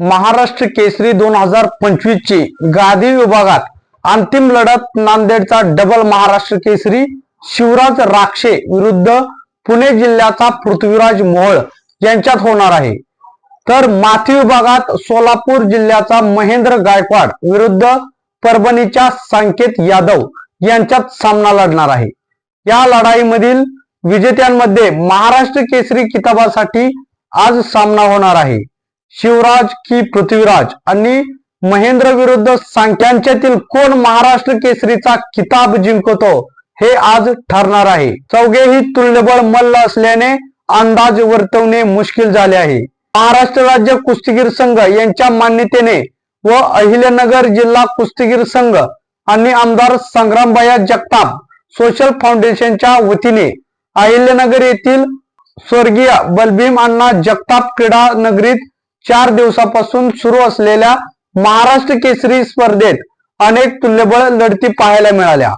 महाराष्ट्र केसरी दोन हजार पंचवीस ची गादी विभागात अंतिम लढत नांदेडचा डबल महाराष्ट्र केसरी शिवराज राक्षे विरुद्ध पुणे जिल्ह्याचा पृथ्वीराज मोहोळ यांच्यात होणार आहे. तर माथी विभागात सोलापूर जिल्ह्याचा महेंद्र गायकवाड विरुद्ध परभणीच्या संकेत यादव यांच्यात सामना लढणार आहे. या लढाईमधील विजेत्यांमध्ये महाराष्ट्र केसरी किताबासाठी आज सामना होणार आहे. शिवराज की पृथ्वीराज आणि महेंद्र विरुद्ध सांख्यांच्यातील कोण महाराष्ट्र केसरीचा किताब जिंकतो हे आज ठरणार आहे. चौघेही तुल्यबळ मल्ल असल्याने अंदाज वर्तवणे मुश्किल झाले आहे. महाराष्ट्र राज्य कुस्तीगीर संघ यांच्या मान्यतेने व अहिल्यानगर जिल्हा कुस्तीगीर संघ आणि आमदार संग्रामबाया जगताप सोशल फाउंडेशनच्या वतीने अहिल्यानगर येथील स्वर्गीय बलभीम अण्णा जगताप क्रीडा नगरीत चार दिवसापासून सुरू असलेल्या महाराष्ट्र केसरी स्पर्धेत अनेक तुल्यबळ लढती पाहायला मिळाल्या.